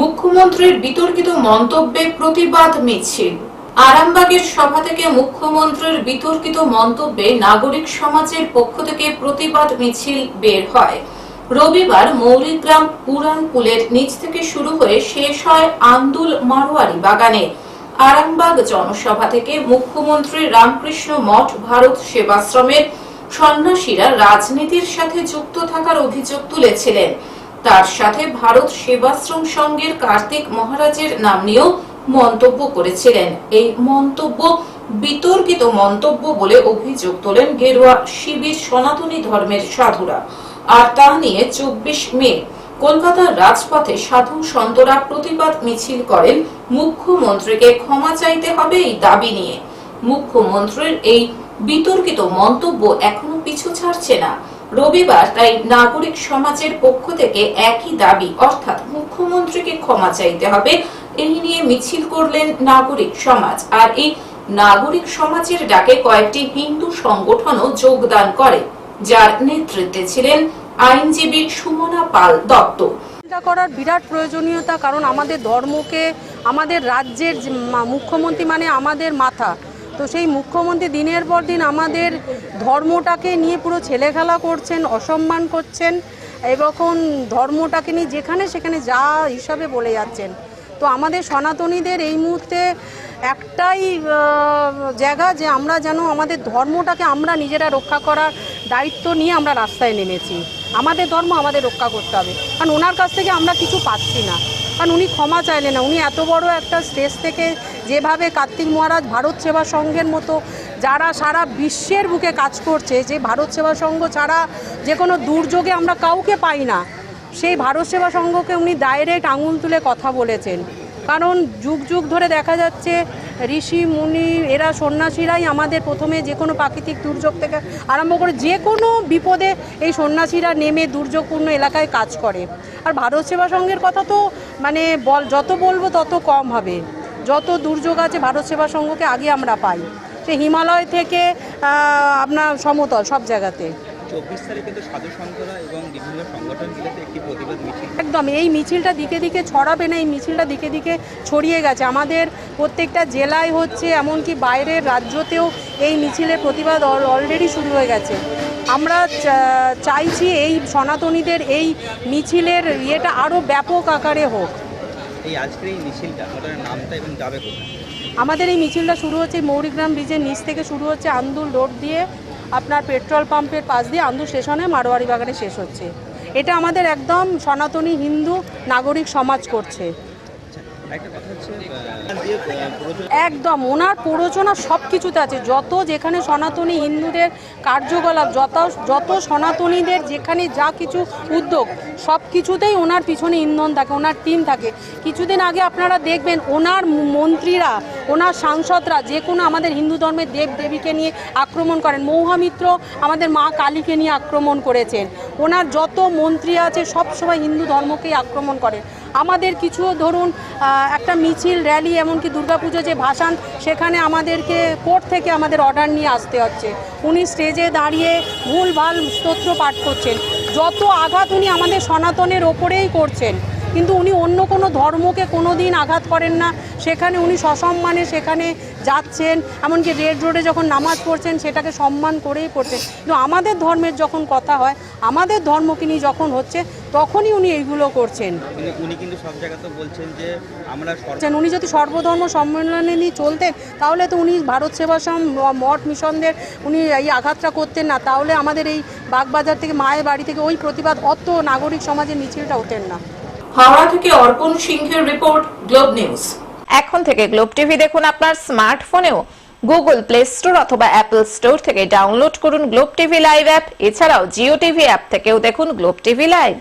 মুখ্যমন্ত্রীর বিতর্কিত মন্তব্যে প্রতিবাদ মিছিল। আরামবাগের সভা থেকে মুখ্যমন্ত্রীর বিতর্কিত মন্তব্যে নাগরিক সমাজের পক্ষ থেকে প্রতিবাদ মিছিল বের হয়। রবিবার মৌলিগ্রাম পুরান পুলের নিচ থেকে শুরু হয়ে শেষ হয় আন্দুল মারোয়ারি বাগানে। আরামবাগ জনসভা থেকে মুখ্যমন্ত্রী রামকৃষ্ণ মঠ ভারত সেবাশ্রমের সন্ন্যাসীরা রাজনীতির সাথে যুক্ত থাকার অভিযোগ তুলেছিলেন। তার সাথে ভারত সেবাশ্রম সংঘের কার্তিক মহারাজের নাম নিয়েও মন্তব্য করেছিলেন। এই মন্তব্য বিতর্কিত মন্তব্য বলে অভিযোগ তোলেন গেরুয়া শিবির সনাতনী ধর্মের সাধুরা। আর তা নিয়ে চব্বিশ মে কলকাতার রাজপথে সাধু সন্তরা প্রতিবাদ মিছিল করেন। মুখ্যমন্ত্রীকে ক্ষমা চাইতে হবে এই দাবি নিয়ে। মুখ্যমন্ত্রীর এই বিতর্কিত মন্তব্য এখনও পিছু ছাড়ছে না। রবিবার তাই নাগরিক সমাজের পক্ষ থেকে একই দাবি, অর্থাৎ মুখ্যমন্ত্রীকে ক্ষমা চাইতে হবে। এই নিয়ে মিছিল করলেন নাগরিক সমাজ। আর এই নাগরিক সমাজের ডাকে কয়েকটি হিন্দু সংগঠনও যোগদান করে, যার নেতৃত্বে ছিলেন আইনজীবী সুমনা পাল দত্ত। করার বিরাট প্রয়োজনীয়তা, কারণ আমাদের ধর্মকে, আমাদের রাজ্যের মুখ্যমন্ত্রী মানে আমাদের মাথা। তো সেই মুখ্যমন্ত্রী দিনের পর দিন আমাদের ধর্মটাকে নিয়ে পুরো ছেলেখেলা করছেন, অসম্মান করছেন এরকম ধর্মটাকে নিয়ে যেখানে সেখানে যা হিসাবে বলে যাচ্ছেন। তো আমাদের সনাতনীদের এই মুহূর্তে একটাই জায়গা যে আমরা যেন আমাদের ধর্মটাকে আমরা নিজেরা রক্ষা করার দায়িত্ব নিয়ে আমরা রাস্তায় নেমেছি। আমাদের ধর্ম আমাদের রক্ষা করতে হবে। কারণ ওনার কাছ থেকে আমরা কিছু পাচ্ছি না। কারণ উনি ক্ষমা চাইলেন না। উনি এত বড় একটা স্টেজ থেকে যেভাবে কার্তিক মহারাজ ভারত সেবা সংঘের মতো যারা সারা বিশ্বের বুকে কাজ করছে, যে ভারত সেবা সংঘ ছাড়া যে কোনো দুর্যোগে আমরা কাউকে পাই না, সেই ভারত সেবা সংঘকে উনি ডাইরেক্ট আঙুল তুলে কথা বলেছেন। কারণ যুগ যুগ ধরে দেখা যাচ্ছে ঋষি, মুনি এরা সন্ন্যাসীরাই আমাদের প্রথমে যে কোনো প্রাকৃতিক দুর্যোগ থেকে আরম্ভ করে যে কোনো বিপদে এই সন্ন্যাসীরা নেমে দুর্যোগপূর্ণ এলাকায় কাজ করে। আর ভারত সেবা সংঘের কথা তো মানে বল, যত বলব তত কম হবে। যত দুর্যোগ আছে ভারত সেবা সংঘকে আগে আমরা পাই। সে হিমালয় থেকে আপনার সমতল সব জায়গাতে। চব্বিশ তারিখে তো সাধু সন্তরা এবং বিভিন্ন সংগঠন একটি প্রতিবাদ মিছিল। একদম এই মিছিলটা দিকে দিকে ছড়াবে না এই মিছিলটা দিকে দিকে ছড়িয়ে গেছে। আমাদের প্রত্যেকটা জেলায় হচ্ছে এমনকি বাইরের রাজ্যতেও এই মিছিলের প্রতিবাদ অলরেডি শুরু হয়ে গেছে। আমরা চাইছি এই সনাতনীদের এই মিছিলের ইয়েটা আরও ব্যাপক আকারে হোক। এই আজকের এই মিছিলটা, ঘটনার নামটা এবং যাবে কোথায়? আমাদের এই মিছিলটা শুরু হচ্ছে মৌরিগ্রাম ব্রিজের নিচ থেকে শুরু হচ্ছে আন্দুল রোড দিয়ে আপনার পেট্রোল পাম্পের পাশ দিয়ে আন্দুল স্টেশনে মারোয়ারি বাগানে শেষ হচ্ছে। এটা আমাদের একদম সনাতনী হিন্দু নাগরিক সমাজ করছে। একদম, ওনার প্ররোচনা সব কিছুতে আছে। যত যেখানে সনাতনী হিন্দুদের কার্যকলাপ, যত যত সনাতনীদের যেখানে যা কিছু উদ্যোগ সব কিছুতেই ওনার পিছনে ইন্ধন থাকে, ওনার টিম থাকে। কিছুদিন আগে আপনারা দেখবেন, ওনার মন্ত্রীরা, ওনার সাংসদরা যে কোনো আমাদের হিন্দু ধর্মের দেব দেবীকে নিয়ে আক্রমণ করেন। মৌহামিত্র আমাদের মা কালীকে নিয়ে আক্রমণ করেছেন। ওনার যত মন্ত্রী আছে সব সময় হিন্দু ধর্মকেই আক্রমণ করেন। আমাদের কিছু ধরুন একটা মিছিল র্যালি এমনকি দুর্গাপুজো যে ভাসান, সেখানে আমাদেরকে কোর্ট থেকে আমাদের অর্ডার নিয়ে আসতে হচ্ছে। উনি স্টেজে দাঁড়িয়ে ভুল ভালো স্তোত্র পাঠ করছেন। যত আঘাত উনি আমাদের সনাতনের ওপরেই করছেন, কিন্তু উনি অন্য কোনো ধর্মকে কোনো দিন আঘাত করেন না। সেখানে উনি সসম্মানে সেখানে যাচ্ছেন, এমনকি রেড রোডে যখন নামাজ পড়ছেন, সেটাকে সম্মান করেই পড়ছেন। কিন্তু আমাদের ধর্মের যখন কথা হয়, আমাদের ধর্মকে নিয়ে যখন হচ্ছে তখনই উনি এইগুলো করছেন। উনি উনি কিন্তু সব জায়গাতে বলছেন যে আমরা উনি যদি সর্বধর্ম সম্মেলনে নিয়ে চলতেন তাহলে তো উনি ভারত সেবাশ্রম মঠ মিশনদের উনি এই আঘাতটা করতেন না। তাহলে আমাদের এই বাগবাজার থেকে মায়ের বাড়ি থেকে ওই প্রতিবাদ অত নাগরিক সমাজের মিছিলটা হতেন না। হাওড়া থেকে অর্পণ সিংহের রিপোর্ট গ্লোব নিউজ। এখন থেকে গ্লোব টিভি দেখুন আপনার স্মার্টফোনেও। গুগল প্লে স্টোর অথবা অ্যাপল স্টোর থেকে ডাউনলোড করুন গ্লোব টিভি লাইভ অ্যাপ। এছাড়াও জিও টিভি অ্যাপ থেকেও দেখুন গ্লোব টিভি লাইভ।